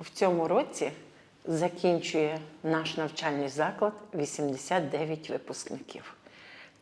В цьому році закінчує наш навчальний заклад 89 випускників.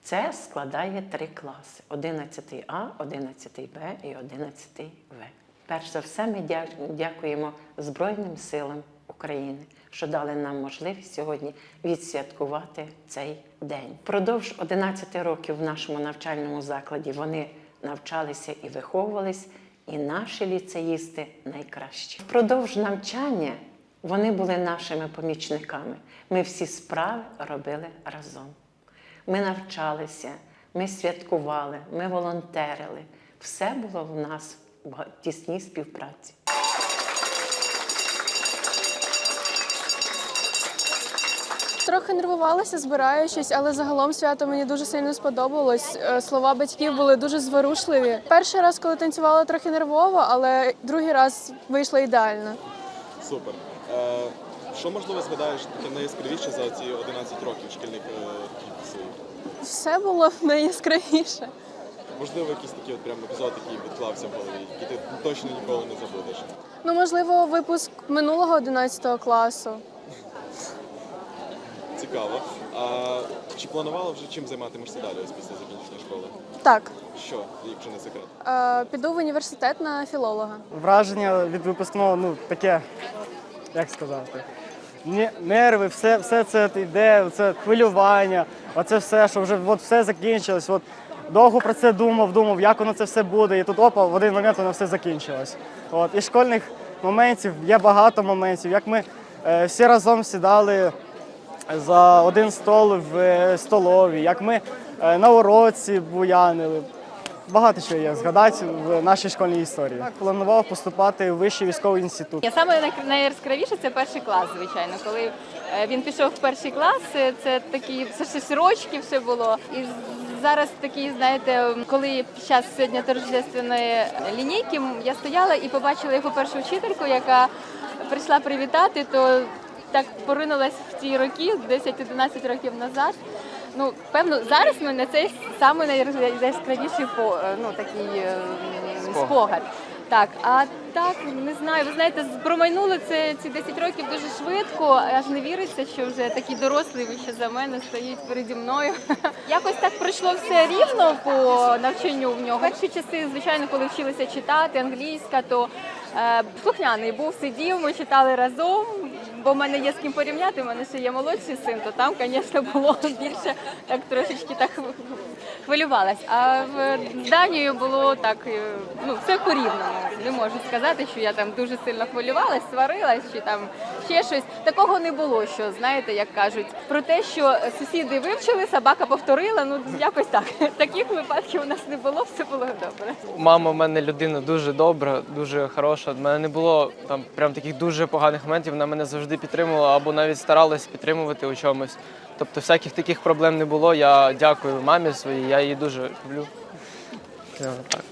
Це складає три класи: 11 А, 11 Б і 11 В. Перш за все, ми дякуємо Збройним силам України, що дали нам можливість сьогодні відсвяткувати цей день. Впродовж 11 років в нашому навчальному закладі вони навчалися і виховувались, і наші ліцеїсти найкращі. Впродовж навчання вони були нашими помічниками. Ми всі справи робили разом. Ми навчалися, ми святкували, ми волонтерили. Все було в нас в тісній співпраці. Трохи нервувалася, збираючись, але загалом свято мені дуже сильно сподобалось. Е, Слова батьків були дуже зворушливі. Перший раз, коли танцювала, трохи нервово, але другий раз вийшло ідеально. Супер. Е, що можливо згадаєш таке найяскравіше за ці 11 років шкільних е. Все було найяскравіше. Можливо, якийсь такий от прям епізод, який відклався в голові, який ти точно ніколи не забудеш. Ну, можливо, випуск минулого 11 класу. Цікаво. А чи планувала вже чим займатимешся далі ось після закінчення школи? Так, Що, якщо не секрет? е, піду в університет на філолога. Враження від випускного, ну таке, як сказати. Нерви, все, все це йде, це хвилювання, оце все, що вже от все закінчилось. От довго про це думав, думав, як воно це все буде. І тут опа, в один момент воно все закінчилось. От. І школьних моментів є багато моментів, як ми е, всі разом сідали за один стол в е, столові, як ми е, на уроці буянили. Багато чого є згадати в нашій школьній історії. Так, планував поступати в вищий військовий інститут. Я саме най- найяскравіше це перший клас, звичайно. Коли е, він пішов в перший клас, це такі все ще сирочки все було. І зараз такі, знаєте, коли під час сьогодні торжественної лінійки я стояла і побачила його першу вчительку, яка прийшла привітати, то так поринулась в ті роки, 10-11 років назад. Ну, певно, зараз ми на цей саме найяскравіший по- е, ну, такий е, спогад. Так, а так не знаю. Ви знаєте, промайнуло це ці 10 років дуже швидко. Аж не віриться, що вже такий дорослий вище за мене стоїть переді мною. Якось так пройшло все рівно по навчанню в нього. Перші часи, звичайно, коли вчилися читати англійська, то е, слухняний був, сидів, ми читали разом. Бо в мене є з ким порівняти, в мене ще є молодший син, то там, звісно, було більше так трошечки так хвилювалась. А в з Данією було так, е, ну все по-рівному. Не можу сказати, що я там дуже сильно хвилювалась, сварилась чи там ще щось. Такого не було, що знаєте, як кажуть, про те, що сусіди вивчили, собака повторила. Ну якось так. Таких випадків у нас не було, все було добре. Мама в мене людина дуже добра, дуже хороша. У мене не було там прям таких дуже поганих моментів. Вона мене завжди підтримувала або навіть старалась підтримувати у чомусь. Тобто всяких таких проблем не було. Я дякую мамі своїй, я її дуже люблю. Так.